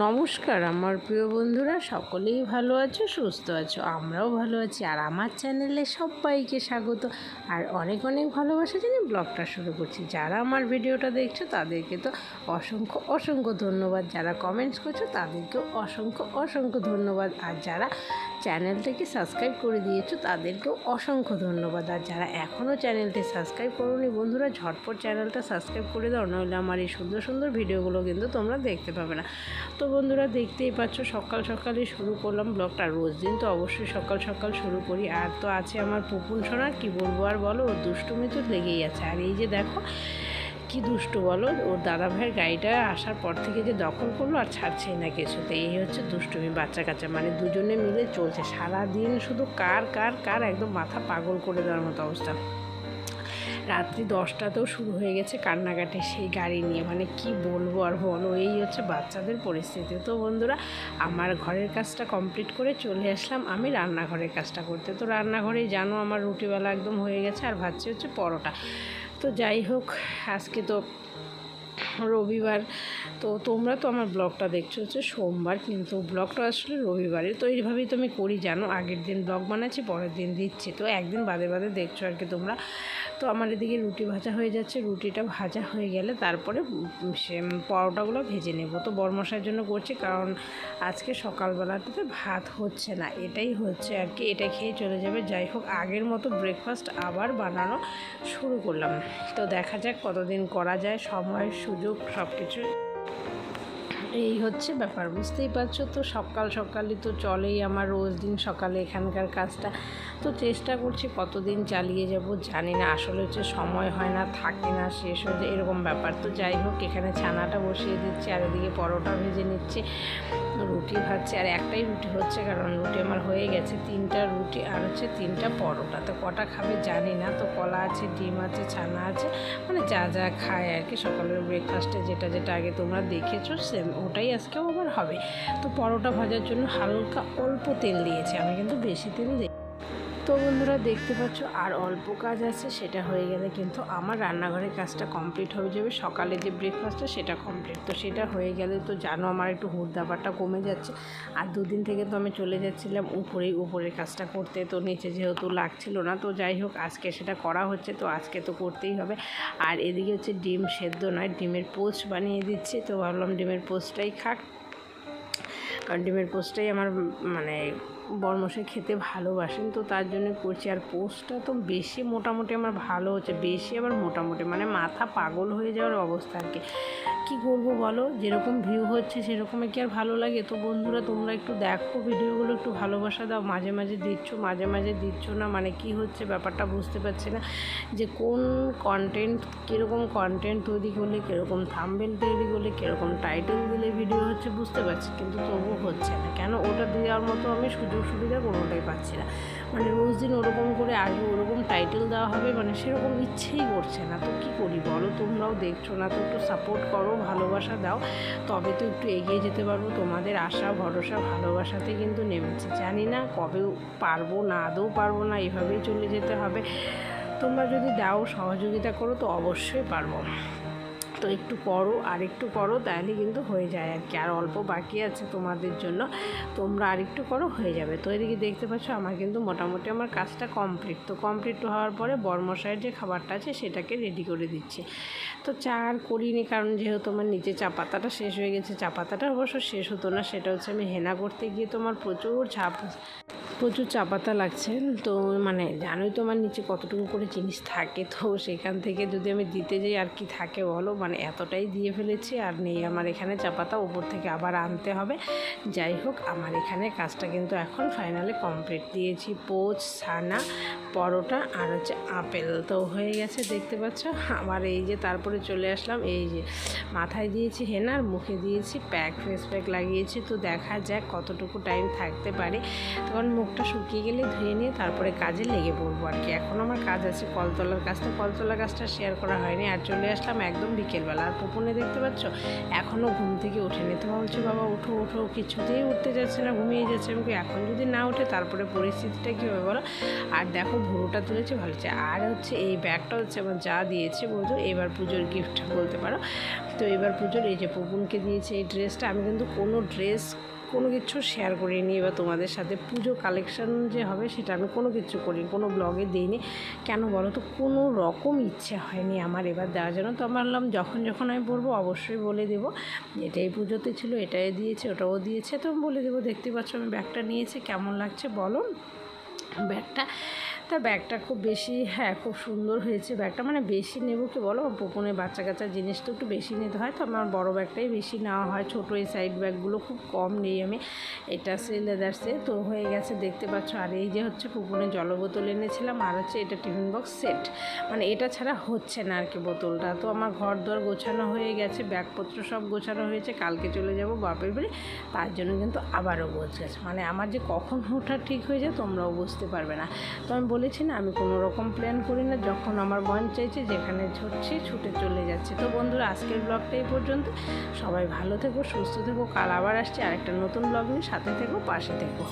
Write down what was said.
নমস্কার, আমার প্রিয় বন্ধুরা, সকলেই ভালো আছো, সুস্থ আছো? আমরাও ভালো আছি, আর আমার চ্যানেলে সবাইকে স্বাগত। আর অনেক অনেক ভালোবাসা জানি ব্লগটা শুরু করছি। যারা আমার ভিডিওটা দেখছ, তাদেরকে তো অসংখ্য অসংখ্য ধন্যবাদ। যারা কমেন্টস করছ, তাদেরকেও অসংখ্য অসংখ্য ধন্যবাদ। আর যারা চ্যানেলটাকে সাবস্ক্রাইব করে দিয়েছ, তাদেরকেও অসংখ্য ধন্যবাদ। আর যারা এখনও চ্যানেলটি সাবস্ক্রাইব করোনি, বন্ধুরা, ঝটপট চ্যানেলটা সাবস্ক্রাইব করে দাও নইলে আমার এই সুন্দর সুন্দর ভিডিওগুলো কিন্তু তোমরা দেখতে পাবে না। তো বন্ধুরা, দেখতেই পাচ্ছ, সকাল সকালে শুরু করলাম ব্লগটা। রোজ দিন তো অবশ্যই সকাল সকাল শুরু করি। আর তো আছে আমার পুপুন সোনা, কী বলব আর বলো, দুষ্টুমি তো লেগেই আছে। আর এই যে দেখো কি দুষ্টু বলো? ওর দাদা ভাইয়ের গাড়িটা আসার পর থেকে যে দখল করল আর ছাড়ছেই না কিছুতে। এই হচ্ছে দুষ্টুমি বাচ্চা কাচ্চা মানে দুজনে মিলে চলছে। সারা দিন শুধু কার কার কার একদম মাথা পাগল করে দেওয়ার মতো অবস্থা। রাত্রি দশটাতেও শুরু হয়ে গেছে কান্নাকাটি সেই গাড়ি নিয়ে। মানে কি বলব আর বলো? এই হচ্ছে বাচ্চাদের পরিস্থিতি। তো বন্ধুরা, আমার ঘরের কাজটা কমপ্লিট করে চলে আসলাম আমি রান্নাঘরের কাজটা করতে। তো রান্নাঘরেই জানো আমার রুটিবেলা একদম হয়ে গেছে আর ভাবছি হচ্ছে পরোটা। তো যাই হোক আজকে তো রবিবার। তো তোমরা তো আমার ব্লগটা দেখছ হচ্ছে সোমবার, কিন্তু ব্লগটা আসলে রবিবারে তো এইভাবেই তো আমি করি, জানো? আগের দিন ব্লগ বানাচ্ছি, পরের দিন দিচ্ছি। তো একদিন বাদে বাদে দেখছ আর কি তোমরা। তো আমার এদিকে রুটি ভাজা হয়ে যাচ্ছে, রুটিটা ভাজা হয়ে গেলে তারপরে সে পরোটাগুলো ভেজে নেব। তো বরমশার জন্য করছি, কারণ আজকে সকালবেলাটাতে ভাত হচ্ছে না। এটাই হচ্ছে আর কি, এটা খেয়ে চলে যাবে। যাই হোক, আগের মতো ব্রেকফাস্ট আবার বানানো শুরু করলাম। তো দেখা যাক কতদিন করা যায়, সময় সুযোগ সব কিছু এই হচ্ছে ব্যাপার, বুঝতেই পারছ তো? সকাল সকালই তো চলেই আমার, রোজ দিন সকালে এখানকার কাজটা। তো চেষ্টা করছি কতদিন চালিয়ে যাব জানি না, আসলে হচ্ছে সময় হয় না, থাকে না, শেষ হয়ে যায়, এরকম ব্যাপার। তো যাই হোক, এখানে ছানাটা বসিয়ে দিচ্ছি আর এদিকে পরোটা ভেজে নিচ্ছে, রুটি ভাজছে। আর একটাই রুটি হচ্ছে, কারণ রুটি আমার হয়ে গেছে, তিনটা রুটি আর হচ্ছে তিনটা পরোটা। তো কটা খাবে জানি না, তো কলা আছে, ডিম আছে, ছানা আছে মানে যা যা খায় আর কি, সকালের ব্রেকফাস্টে যেটা যেটা আগে তোমরা দেখেছ, সেম ওটাই আজকেও আবার হবে। তো পরোটা ভাজার জন্য হালকা অল্প তেল দিয়েছি। আমি কিন্তু বেশি তেল দিই তো বন্ধুরা দেখতে পাচ্ছ, আর অল্প কাজ আছে, সেটা হয়ে গেলে কিন্তু আমার রান্নাঘরের কাজটা কমপ্লিট হয়ে যাবে। সকালে যে ব্রেকফাস্টটা সেটা কমপ্লিট তো সেটা হয়ে গেলে তো জানো আমার একটু হুড়দাবারটা কমে যাচ্ছে। আর দুদিন থেকে তো আমি চলে যাচ্ছিলাম উপরেই উপরের কাজটা করতে। তো নিচে যেহেতু লাগছিল না, তো যাই হোক, আজকে সেটা করা হচ্ছে, তো আজকে তো করতেই হবে। আর এদিকে হচ্ছে ডিম সেদ্ধ নয়, ডিমের পোস্ট বানিয়ে দিচ্ছি। তো ভাবলাম ডিমের পোস্টটাই খাক। কারণ ডিমের পোস্টটাই আমার মানে বরমশাই খেতে ভালোবাসেন, তো তার জন্য করছি। আর পোস্টটা তো বেশি মোটামুটি আমার ভালো হচ্ছে, বেশি আবার মোটামুটি মানে মাথা পাগল হয়ে যাওয়ার অবস্থা আর কি। কী করব বলো? যেরকম ভিউ হচ্ছে সেরকমই কি আর ভালো লাগে? তো বন্ধুরা, তোমরা একটু দেখো, ভিডিওগুলো একটু ভালোবাসা দাও। মাঝে মাঝে দিচ্ছ, মাঝে মাঝে দিচ্ছ না মানে কি হচ্ছে ব্যাপারটা বুঝতে পারছি না। যে কোন কন্টেন্ট কীরকম কন্টেন্ট তৈরি করলে কীরকম থামবেল তৈরি করলে কীরকম টাইটেল দিলে ভিডিও হচ্ছে বুঝতে পারছি, কিন্তু তবু হচ্ছে না। কেন? ওটা দেওয়ার মতো আমি সুযোগ সুবিধা কোনোটাই পাচ্ছি না। মানে রোজ দিন ওরকম করে আসবে ওরকম টাইটেল দেওয়া হবে মানে সেরকম ইচ্ছেই করছে না। তো কী করি বলো? তোমরাও দেখছ না, তো একটু সাপোর্ট করো, ভালোবাসা দাও। তবে তো একটু এগিয়ে যেতে পারব। তোমাদের আশা, ভরসা, ভালোবাসাতে কিন্তু নেমেছে। জানি না কবে পারব না আদৌ পারব না, এভাবেই চলে যেতে হবে। তোমরা যদি দাও, সহযোগিতা করো, তো অবশ্যই পারব। তো একটু করো আর একটু করো তাহলে কিন্তু হয়ে যায় আর কি। আর অল্প বাকি আছে তোমাদের জন্য, তোমরা আর একটু করো হয়ে যাবে। তো এদিকে দেখতে পাচ্ছ, আমার কিন্তু মোটামুটি আমার কাজটা কমপ্লিট তো কমপ্লিট হওয়ার পরে বর্মশায়ের যে খাবারটা আছে, সেটাকে রেডি করে দিচ্ছি। তো চা আর করিনি, কারণ যেহেতু আমার নিচে চা পাতাটা শেষ হয়ে গেছে, চা পাতাটা অবশ্য শেষ হতো না, সেটা হচ্ছে আমি হেনা করতে গিয়ে তোমার প্রচুর ছাপ প্রচুর চা পাতা লাগছে, তো মানে জানোই তো আমার নিচে কতটুকু করে জিনিস থাকে, তো সেখান থেকে যদি আমি দিতে যাই আর কি থাকে বলো? মানে এতটাই দিয়ে ফেলেছি, আর নেই আমার এখানে চা পাতা উপর থেকে আবার আনতে হবে। যাই হোক, আমার এখানে কাজটা কিন্তু এখন ফাইনালি কমপ্লিট দিয়েছি, পোচ, ছানা, পরোটা আর হচ্ছে আপেল। তো হয়ে গেছে, দেখতে পাচ্ছ? আবার এই যে তারপরে চলে আসলাম, এই যে মাথায় দিয়েছি হেনার, মুখে দিয়েছি প্যাক ফেস প্যাক লাগিয়েছি, তো দেখা যাক কতটুকু টাইম থাকতে পারে। তখন মুখটা শুকিয়ে গেলে ধুয়ে নিয়ে তারপরে কাজে লেগে পড়ব আর কি। এখন আমার কাজ আছে কলতলার কাজটা। কলতলার কাজটা শেয়ার করা হয়নি। আর চলে আসলাম একদম বিকেলবেলা। আর পুপুনে দেখতে পাচ্ছ? এখনও ঘুম থেকে ওঠেনি। তো বলছি বাবা, উঠো উঠো। কিছুতেই উঠতে যাচ্ছে না, ঘুমিয়ে যাচ্ছে। আমি এখন যদি না ওঠে তারপরে পরিস্থিতিটা কী হবে বলো? আর দেখো, ভুরুটা তুলেছে, ভালো আর হচ্ছে, এই ব্যাগটা হচ্ছে আমার যা দিয়েছে বলতো এবার পুজোর গিফট বলতে পারো। তো এবার পুজোর এই যে পুপুনকে দিয়েছে এই ড্রেসটা আমি কিন্তু কোনো ড্রেস কোনো কিছু শেয়ার করিনি বা তোমাদের সাথে পুজো কালেকশন যে হবে সেটা আমি কোনো কিছু করিনি, কোনো ব্লগে দিইনি। কেন বলো তো, কোনো রকম ইচ্ছে হয়নি আমার এবার দেওয়ার জন্য। তো আমার বললাম যখন যখন আমি বলব, অবশ্যই বলে দেবো। এটাই পুজোতে ছিল, এটাই দিয়েছে, ওটাও দিয়েছে। তো বলে দেবো, দেখতে পাচ্ছ আমি ব্যাগটা নিয়েছি, কেমন লাগছে বলো? ব্যাগটা তা ব্যাগটা খুব বেশি হ্যাঁ খুব সুন্দর হয়েছে ব্যাগটা। মানে বেশি নেব কি বলো? পোপনের বাচ্চা কাচ্চা জিনিস তো একটু বেশি নিতে হয়। তো আমার বড় ব্যাগটাই বেশি নেওয়া হয়। ছোটো এই সাইড ব্যাগগুলো খুব কম নেই আমি। এটা সে লেদার্সে তো হয়ে গেছে, দেখতে পাচ্ছ। আর এই যে হচ্ছে পুকুরে জল বোতল এনেছিলাম। আর হচ্ছে এটা টিফিন বক্স সেট মানে এটা ছাড়া হচ্ছে না আর কি বোতলটা। তো আমার ঘর দর গোছানো হয়ে গেছে। ব্যাগপত্র সব গোছানো হয়েছে। কালকে চলে যাব বাপের বাড়ি। তার জন্য কিন্তু আবারও গোছ গেছে। মানে আমার যে কখন ওঠা ঠিক হয়ে যায় তোমরাও বুঝতে পারবে না। তো আমি বলেছি না, আমি কোনো রকম প্ল্যান করি না। যখন আমার মন চাইছে যেখানে ছুটছি ছুটে চলে যাচ্ছে। তো বন্ধুরা, আজকের ব্লগটা এই পর্যন্ত। সবাই ভালো থেকো, সুস্থ থেকো। কাল আবার আসছে। আরেকটা নতুন ব্লগ নিয়ে সাথে থেকো, পাশে থেকো।